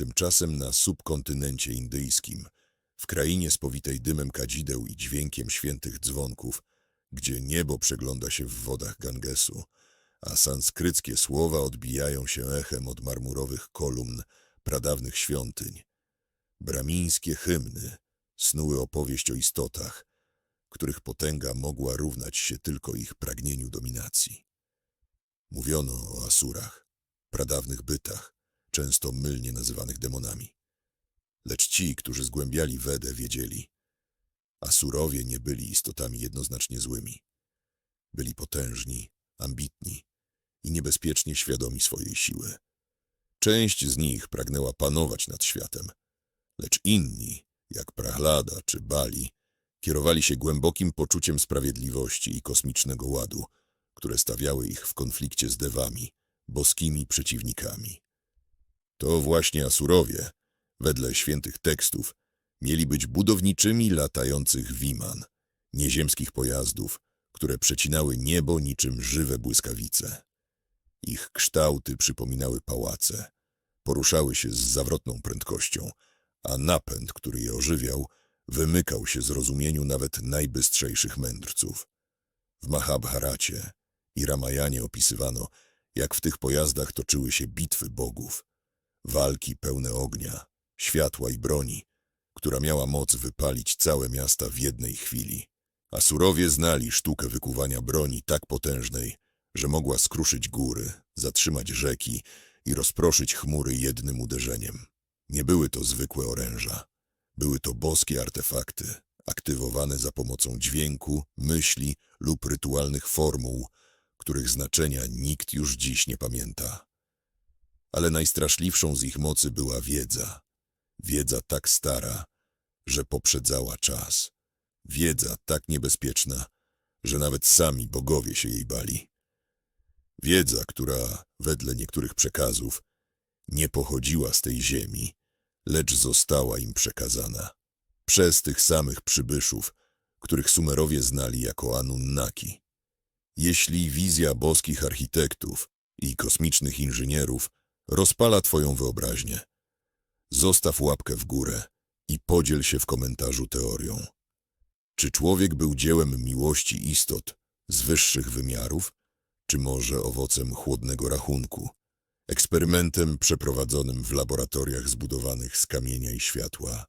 Tymczasem na subkontynencie indyjskim, w krainie spowitej dymem kadzideł i dźwiękiem świętych dzwonków, gdzie niebo przegląda się w wodach Gangesu, a sanskryckie słowa odbijają się echem od marmurowych kolumn pradawnych świątyń. Bramińskie hymny snuły opowieść o istotach, których potęga mogła równać się tylko ich pragnieniu dominacji. Mówiono o Asurach, pradawnych bytach, często mylnie nazywanych demonami. Lecz ci, którzy zgłębiali Wedę, wiedzieli, Asurowie nie byli istotami jednoznacznie złymi. Byli potężni, ambitni i niebezpiecznie świadomi swojej siły. Część z nich pragnęła panować nad światem, lecz inni, jak Prahlada czy Bali, kierowali się głębokim poczuciem sprawiedliwości i kosmicznego ładu, które stawiały ich w konflikcie z dewami, boskimi przeciwnikami. To właśnie Asurowie, wedle świętych tekstów, mieli być budowniczymi latających wiman, nieziemskich pojazdów, które przecinały niebo niczym żywe błyskawice. Ich kształty przypominały pałace, poruszały się z zawrotną prędkością, a napęd, który je ożywiał, wymykał się zrozumieniu nawet najbystrzejszych mędrców. W Mahabharacie i Ramayanie opisywano, jak w tych pojazdach toczyły się bitwy bogów, walki pełne ognia, światła i broni, która miała moc wypalić całe miasta w jednej chwili. A surowie znali sztukę wykuwania broni tak potężnej, że mogła skruszyć góry, zatrzymać rzeki i rozproszyć chmury jednym uderzeniem. Nie były to zwykłe oręża. Były to boskie artefakty, aktywowane za pomocą dźwięku, myśli lub rytualnych formuł, których znaczenia nikt już dziś nie pamięta. Ale najstraszliwszą z ich mocy była wiedza. Wiedza tak stara, że poprzedzała czas. Wiedza tak niebezpieczna, że nawet sami bogowie się jej bali. Wiedza, która, wedle niektórych przekazów, nie pochodziła z tej ziemi, lecz została im przekazana przez tych samych przybyszów, których Sumerowie znali jako Anunnaki. Jeśli wizja boskich architektów i kosmicznych inżynierów rozpala twoją wyobraźnię, zostaw łapkę w górę i podziel się w komentarzu teorią. Czy człowiek był dziełem miłości istot z wyższych wymiarów, czy może owocem chłodnego rachunku, eksperymentem przeprowadzonym w laboratoriach zbudowanych z kamienia i światła?